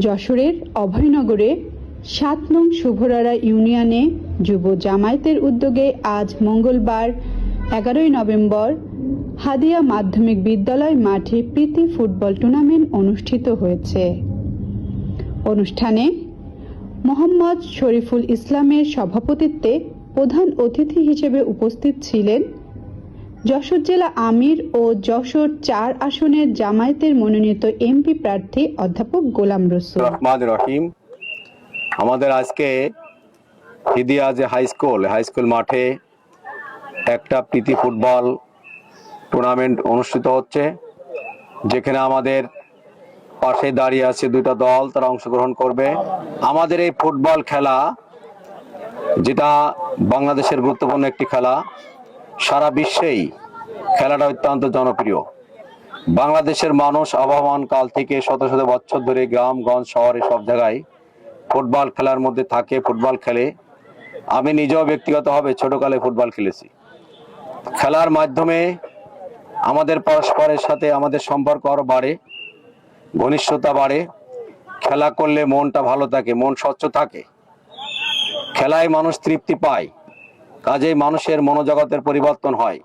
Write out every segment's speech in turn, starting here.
যশোরের অভয়নগরে সাত নং শুভরারা ইউনিয়নে যুব জামায়াতের উদ্যোগে আজ মঙ্গলবার এগারোই নভেম্বর হাদিয়া মাধ্যমিক বিদ্যালয় মাঠে প্রীতি ফুটবল টুর্নামেন্ট অনুষ্ঠিত হয়েছে। অনুষ্ঠানে মোহাম্মদ শরীফুল ইসলামের সভাপতিত্বে প্রধান অতিথি হিসেবে উপস্থিত ছিলেন যশোর জেলা আমির ও যশোর চার আসনের জামায়াতের মনোনীত এমপি প্রার্থী অধ্যাপক গোলাম রসুল। রহিম, আমাদের আজকে হিদিয়া যে হাই স্কুল হাই স্কুল মাঠে একটা প্রীতি ফুটবল টুর্নামেন্ট অনুষ্ঠিত হচ্ছে, যেখানে আমাদের পাশে দাঁড়িয়ে আছে দুটো দল, তারা অংশগ্রহণ করবে। আমাদের এই ফুটবল খেলা, যেটা বাংলাদেশের গুরুত্বপূর্ণ একটি খেলা সারা বিশ্বেই খেলাটা অত্যন্ত জনপ্রিয়। বাংলাদেশের মানুষ আবহমান কাল থেকে শত শত বছর ধরে গ্রামগঞ্জ শহরে সব জায়গায় ফুটবল খেলার মধ্যে থাকে, ফুটবল খেলে। আমি নিজেও ব্যক্তিগতভাবে ছোটকালে ফুটবল খেলেছি। খেলার মাধ্যমে আমাদের পরস্পরের সাথে আমাদের সম্পর্ক আরও বাড়ে, ঘনিষ্ঠতা বাড়ে। খেলা করলে মনটা ভালো থাকে, মন স্বচ্ছ থাকে। খেলায় মানুষ তৃপ্তি পায়। কাজেই মানুষের মনোজগতের পরিবর্তন হয়।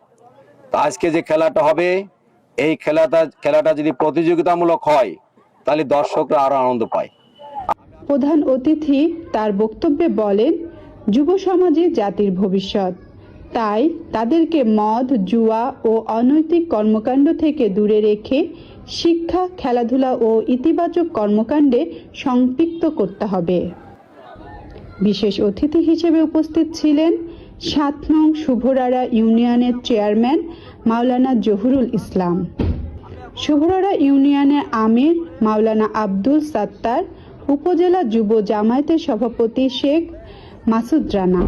আজকে যে খেলাটা হবে, এই খেলাটা খেলাটা যদি প্রতিযোগিতামূলক হয়, তাহলে দর্শকরা আরও আনন্দ পায়। প্রধান অতিথি তার বক্তব্যে বলেন, যুব সমাজই জাতির ভবিষ্যৎ। তাই তাদেরকে মদ, জুয়া ও অনৈতিক কর্মকাণ্ড থেকে দূরে রেখে শিক্ষা, খেলাধুলা ও ইতিবাচক কর্মকাণ্ডে সম্পৃক্ত করতে হবে। বিশেষ অতিথি হিসেবে উপস্থিত ছিলেন সাত নং শুভরারা ইউনিয়নের চেয়ারম্যান মাওলানা জহুরুল ইসলাম। শুভরারা ইউনিয়নের আমির মাওলানা আব্দুল সাত্তার, উপজেলা যুব জামায়াতের সভাপতি শেখ মাসুদ রানা।